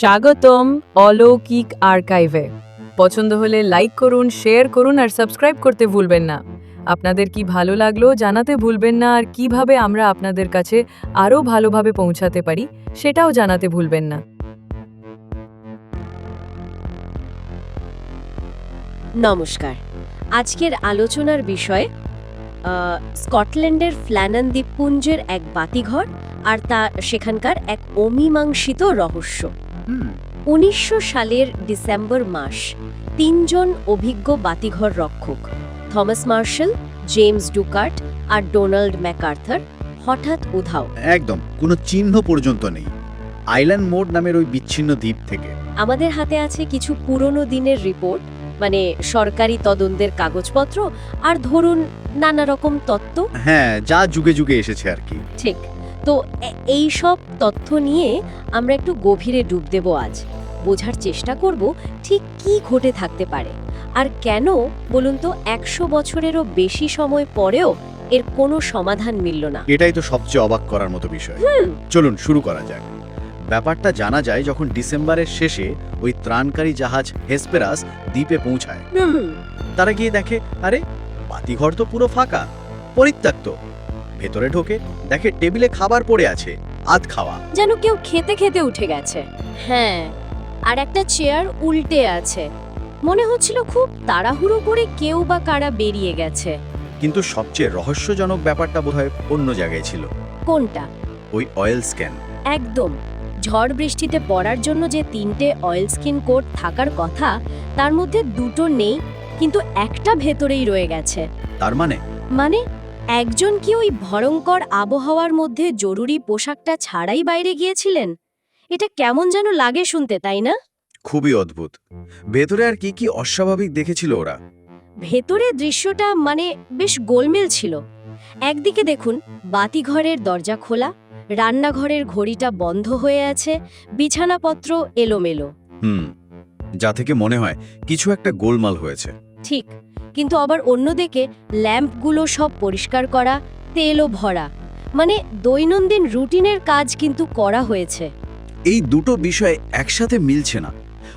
স্বাগতম অলৌকিক আর্কাইভে। পছন্দ হলে লাইক করুন, শেয়ার করুন আর সাবস্ক্রাইব করতে ভুলবেন না। আপনাদের কি ভালো লাগল জানাতে ভুলবেন না আর কীভাবে আমরা আপনাদের কাছে আরও ভালোভাবে পৌঁছাতে পারি সেটাও জানাতে ভুলবেন না। নমস্কার। আজকের আলোচনার বিষয় স্কটল্যান্ডের ফ্ল্যানান দ্বীপপুঞ্জের এক বাতিঘর আর তা সেখানকার এক অমীমাংসিত রহস্য। উনিশশো সালের ডিসেম্বর মাস তিনজন অভিজ্ঞ বাতিঘর রক্ষক থমাস মার্শাল জেমস ডুকার্ট আর ডোনাল্ড ম্যাকার্থার হঠাৎ উধাও। একদম কোনো চিহ্ন পর্যন্ত নেই। আইল্যান্ড মোড নামের ওই বিচ্ছিন্ন দ্বীপ থেকে। আমাদের হাতে আছে কিছু পুরনো দিনের রিপোর্ট মানে সরকারি তদন্তের কাগজপত্র আর ধরুন নানা রকম তত্ত্ব। হ্যাঁ যা যুগে যুগে এসেছে আর কি। ঠিক। তো এই সব তথ্য নিয়ে আমরা একটু গভীরে ডুব দেব আজ। বোঝার চেষ্টা করব ঠিক কি ঘটে থাকতে পারে। আর কেন বলুন তো একশো বছরেরও বেশি সময় পরেও এর কোনো সমাধান মিলল না। এটাই তো সবচেয়ে অবাক করার মতো বিষয়। চলুন শুরু করা যাক। ব্যাপারটা জানা যায় যখন ডিসেম্বরের শেষে ওই ত্রাণকারী জাহাজ হেসপেরাস দ্বীপে পৌঁছায়। তারা গিয়ে দেখে আরে বাতিঘর তো পুরো ফাঁকা। পরিত্যক্ত। ভেতরে ঢোকে দেখে টেবিলে খাবার পড়ে আছে আধ খাওয়া। যেন কেউ খেতে খেতে উঠে গেছে। হ্যাঁ আর একটা চেয়ার উল্টে আছে। মনে হচ্ছিল খুব তাড়াহুড়ো করে কেউ বা কারা বেরিয়ে গেছে। কিন্তু সবচেয়ে রহস্যজনক ব্যাপারটা বোধহয় অন্য জায়গায় ছিল। কোনটা? ওই অয়েল স্ক্যান একদম। ঝড় বৃষ্টিতে পড়ার জন্য যে তিনটে অয়েল স্কিন কোট থাকার কথা তার মধ্যে দুটো নেই কিন্তু একটা ভেতরেই রয়ে গেছে। তার মানে? মানে একজন কি ওই ভয়ঙ্কর আবহাওয়ার মধ্যে জরুরি পোশাকটা ছাড়াই বাইরে গিয়েছিলেন? এটা কেমন যেন লাগে শুনতে তাই না? খুবই অদ্ভুত। ভেতরে আর কি কি অস্বাভাবিক দেখেছিল ওরা? ভেতরে দৃশ্যটা মানে বেশ গোলমেল ছিল। একদিকে দেখুন বাতিঘরের দরজা খোলা রান্নাঘরের ঘড়িটা বন্ধ হয়ে আছে বিছানাপত্র এলোমেলো। হুম যা থেকে মনে হয় কিছু একটা গোলমাল হয়েছে। ঠিক কিন্তু আবার অন্যদিকে ল্যাম্পগুলো সব পরিষ্কার করা তেলও ভরা। মানে দৈনন্দিন রুটিনের কাজ কিন্তু করা হয়েছে। এই দুটো বিষয় একসাথে মিলছে না।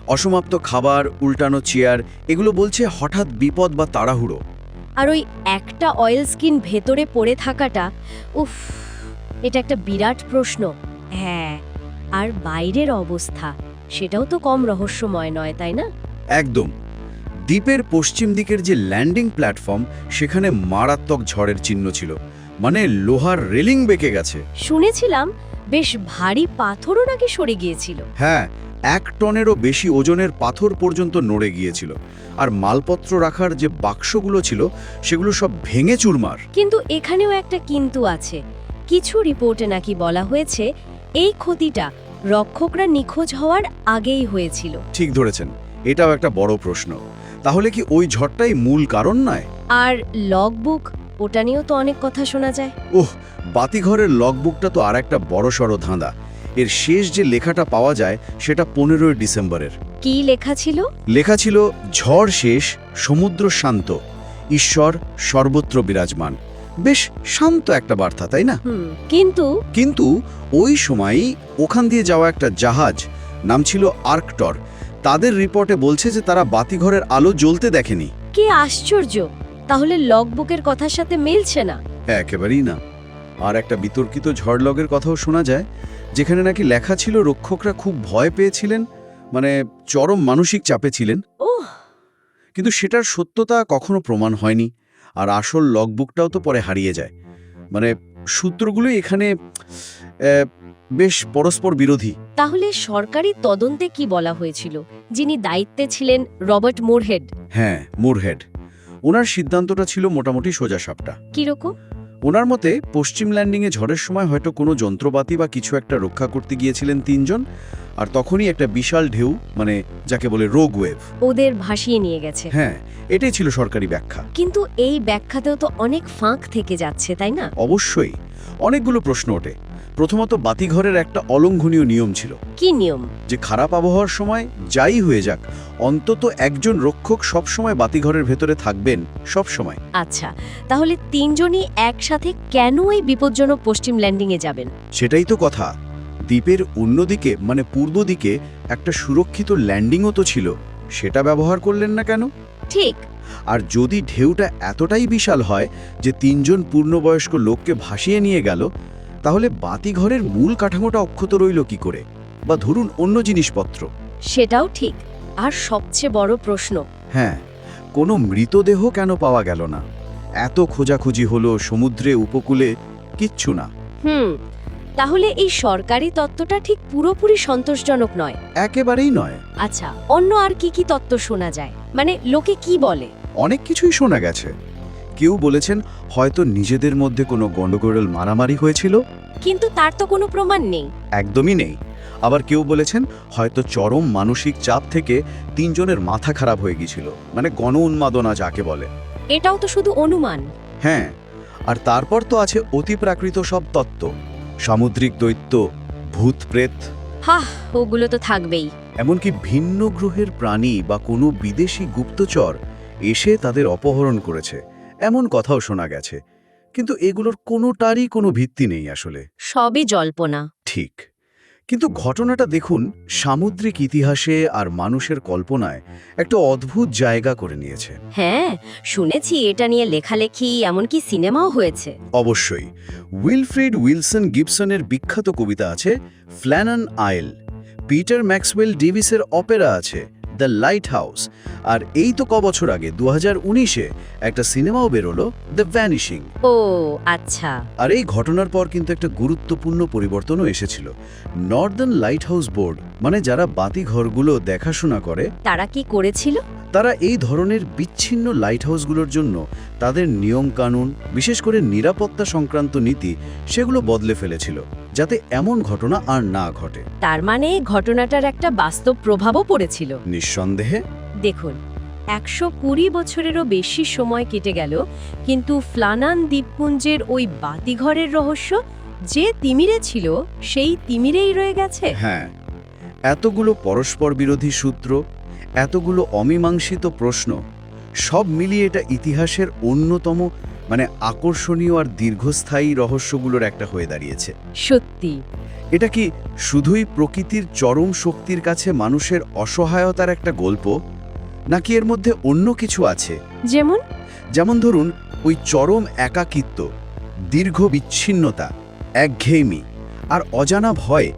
অসমাপ্ত খাবার উল্টানো চেয়ার এগুলো বলছে হঠাৎ বিপদ বা তাড়াহুড়ো। আর ওই একটা অয়েল স্কিন ভেতরে পড়ে থাকাটা উফ এটা একটা বিরাট প্রশ্ন। হ্যাঁ আর বাইরের অবস্থা সেটাও তো কম রহস্যময় নয় তাই না? একদম। দ্বীপের পশ্চিম দিকের যে ল্যান্ডিং প্ল্যাটফর্ম সেখানে মারাত্মক ঝড়ের চিহ্ন ছিল। মানে লোহার রেলিং বেঁকে গেছে। শুনেছিলাম বেশ ভারী পাথরও নাকি সরে গিয়েছিল। হ্যাঁ এক টনেরও বেশি ওজনের পাথর পর্যন্ত নড়ে গিয়েছিল। আর মালপত্র রাখার যে বাক্সগুলো ছিল সেগুলো সব ভেঙে চুরমার। কিন্তু এখানেও একটা কিন্তু আছে। কিছু রিপোর্টে নাকি বলা হয়েছে এই ক্ষতিটা রক্ষকরা নিখোঁজ হওয়ার আগেই হয়েছিল। ঠিক ধরেছেন। এটাও একটা বড় প্রশ্ন। তাহলে কি ওই ঝড়টাই মূল কারণ নয়? আর লগবুক ওটা নিয়েও তো অনেক কথা শোনা যায়। ওহ বাতিঘরের লগবুকটা তো আর একটা বড়সড় ধাঁধা। এর শেষ যে লেখাটা পাওয়া যায় সেটা পনেরোই ডিসেম্বরের। কি লেখা ছিল? লেখা ছিল ঝড় শেষ সমুদ্র শান্ত ঈশ্বর সর্বত্র বিরাজমান। বেশ শান্ত একটা বার্তা তাই না? কিন্তু? কিন্তু ওই সময়ই ওখান দিয়ে যাওয়া একটা জাহাজ নাম ছিল আর্কটর তাদের রিপোর্টে বলছে যে তারা বাতিঘরের আলো জ্বলতে দেখেনি। কি আশ্চর্য? তাহলে লগবুকের কথার সাথে মিলছে না। একেবারেই না। আর একটা বিতর্কিত ঝড়লগের কথাও শোনা যায় যেখানে নাকি লেখা ছিল রক্ষকরা খুব ভয় পেয়েছিলেন মানে চরম মানসিক চাপে ছিলেন। ওহ! কিন্তু সেটার সত্যতা কখনো প্রমাণ হয়নি আর আসল লগবুকটাও তো পরে হারিয়ে যায়। মানে সূত্রগুলো এখানে আহ, বেশ পরস্পর বিরোধী। তাহলে সরকারি তদন্তে কি বলা হয়েছিল? যিনি দায়িত্বে ছিলেন রবার্ট মোরহেড। হ্যাঁ মোরহেড। ওনার সিদ্ধান্তটা ছিল মোটামুটি সোজা সাপটা। কীরকম? ওনার মতে পশ্চিম ল্যান্ডিংয়ে ঝড়ের সময় হয়তো কোনো যন্ত্রপাতি বা কিছু একটা রক্ষা করতে গিয়েছিলেন তিনজন আর তখনই একটা বিশাল ঢেউ মানে যাকে বলে রোগ ওয়েভ। ওদের ভাসিয়ে নিয়ে গেছে। হ্যাঁ এটাই ছিল সরকারি ব্যাখ্যা। কিন্তু এই ব্যাখ্যাতেও তো অনেক ফাঁক থেকে যাচ্ছে তাই না? অবশ্যই অনেকগুলো প্রশ্ন ওঠে। প্রথমত বাতিঘরের একটা অলঙ্ঘনীয় নিয়ম ছিল। কি নিয়ম? যে খারাপ আবহাওয়ার সময় যাই হয়ে যাক অন্তত একজন রক্ষক সবসময় বাতিঘরের ভেতরে থাকবেন সব সময় আচ্ছা তাহলে তিনজনই একসাথে কেন এই বিপজ্জনক পশ্চিম ল্যান্ডিংয়ে যাবেন? সেটাই তো কথা। দ্বীপের অন্যদিকে মানে পূর্ব দিকে একটা সুরক্ষিত ল্যান্ডিংও তো ছিল। সেটা ব্যবহার করলেন না কেন? ঠিক। আর যদি ঢেউটা এতটাই বিশাল হয় যে তিনজন পূর্ণবয়স্ক লোককে ভাসিয়ে নিয়ে গেল তাহলে বাতিঘরের মূল কাঠামোটা অক্ষত রইল কি করে? বা ধরুন অন্য জিনিসপত্র। সেটাও ঠিক। আর সবচেয়ে বড় প্রশ্ন। হ্যাঁ কোনো মৃতদেহ কেন পাওয়া গেল না? এত খোঁজাখুঁজি হলো সমুদ্রে উপকূলে কিচ্ছু না। হুম তাহলে এই সরকারি তত্ত্বটা ঠিক পুরোপুরি সন্তোষজনক নয়। একেবারেই নয়। আচ্ছা অন্য আর কি কি তত্ত্ব শোনা যায়? মানে লোকে কি বলে? অনেক কিছুই শোনা গেছে। কেউ বলেছেন হয়তো নিজেদের মধ্যে কোনো গণ্ডগোড়ল মারামারি হয়েছিল? কিন্তু তার তো কোনো প্রমাণ নেই। একদমই নেই। আবার কেউ বলেছেন হয়তো চরম মানসিক চাপ থেকে তিনজনের মাথা খারাপ হয়ে গিয়েছিল। মানে গণ উন্মাদনা যাকে বলে। এটাও তো শুধু অনুমান। হ্যাঁ আর তারপর তো আছে অতিপ্রাকৃত সব তত্ত্ব। সামুদ্রিক দৈত্য ভূত প্রেত। হাহ ওগুলো তো থাকবেই। এমনকি ভিন্ন গ্রহের প্রাণী বা কোনো বিদেশি গুপ্তচর এসে তাদের অপহরণ করেছে। এমন কথাও শোনা গেছে কিন্তু এগুলোর কোনোটারই কোনো ভিত্তি নেই আসলে। সবই জল্পনা। ঠিক। কিন্তু ঘটনাটা দেখুন সামুদ্রিক ইতিহাসে আর মানুষের কল্পনায় একটা অদ্ভুত জায়গা করে নিয়েছে। হ্যাঁ শুনেছি এটা নিয়ে লেখালেখি এমনকি সিনেমাও হয়েছে। অবশ্যই উইলফ্রিড উইলসন গিবসনের বিখ্যাত কবিতা আছে ফ্ল্যানন আইল। পিটার ম্যাক্সওয়েল ডেভিসের অপেরা আছে দ্য লাইট হাউস আর এই তো কবছর আগে দু হাজার উনিশে একটা সিনেমাও বেরোলো দ্য ভ্যানিশিং। ও আচ্ছা। আর এই ঘটনার পর কিন্তু একটা গুরুত্বপূর্ণ পরিবর্তনও এসেছিল। নর্দার্ন লাইট হাউস বোর্ড মানে যারা বাতি ঘরগুলো দেখাশোনা করে তারা কি করেছিল? তারা এই ধরনের বিচ্ছিন্ন লাইট হাউসগুলোর জন্য তাদের নিয়ম কানুন বিশেষ করে নিরাপত্তা সংক্রান্ত নীতি সেগুলো বদলে ফেলেছিল যাতে এমন ঘটনা আর না ঘটে। তার মানে ঘটনাটার একটা বাস্তব প্রভাবও পড়েছিল। নিঃসন্দেহে। দেখুন একশো কুড়ি বছরেরও বেশি সময় কেটে গেল কিন্তু ফ্লানান দ্বীপপুঞ্জের ওই বাতিঘরের রহস্য যে তিমিরে ছিল সেই তিমিরেই রয়ে গেছে। হ্যাঁ এতগুলো পরস্পর বিরোধী সূত্র এতগুলো অমীমাংসিত প্রশ্ন সব মিলিয়ে এটা ইতিহাসের অন্যতম মানে আকর্ষণীয় আর দীর্ঘস্থায়ী রহস্যগুলোর একটা হয়ে দাঁড়িয়েছে। সত্যি। এটা কি শুধুই প্রকৃতির চরম শক্তির কাছে মানুষের অসহায়তার একটা গল্প? নাকি এর মধ্যে অন্য কিছু আছে? যেমন? যেমন ধরুন ওই চরম একাকিত্ব দীর্ঘ বিচ্ছিন্নতা একঘেয়েমি আর অজানা ভয়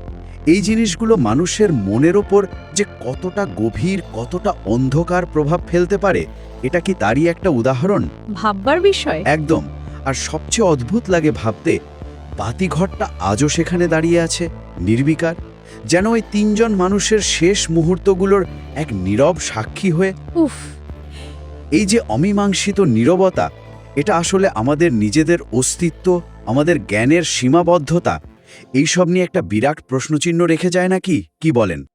এই জিনিসগুলো মানুষের মনের ওপর যে কতটা গভীর কতটা অন্ধকার প্রভাব ফেলতে পারে এটা কি তারই একটা উদাহরণ? ভাববার বিষয়। একদম। আর সবচেয়ে অদ্ভুত লাগে ভাবতে বাতিঘরটা আজও সেখানে দাঁড়িয়ে আছে নির্বিকার। যেন ওই তিনজন মানুষের শেষ মুহূর্তগুলোর এক নীরব সাক্ষী হয়ে উফ। এই যে অমীমাংসিত নীরবতা এটা আসলে আমাদের নিজেদের অস্তিত্ব আমাদের জ্ঞানের সীমাবদ্ধতা এইসব নিয়ে একটা বিরাট প্রশ্নচিহ্ন রেখে যায় নাকি? কি বলেন?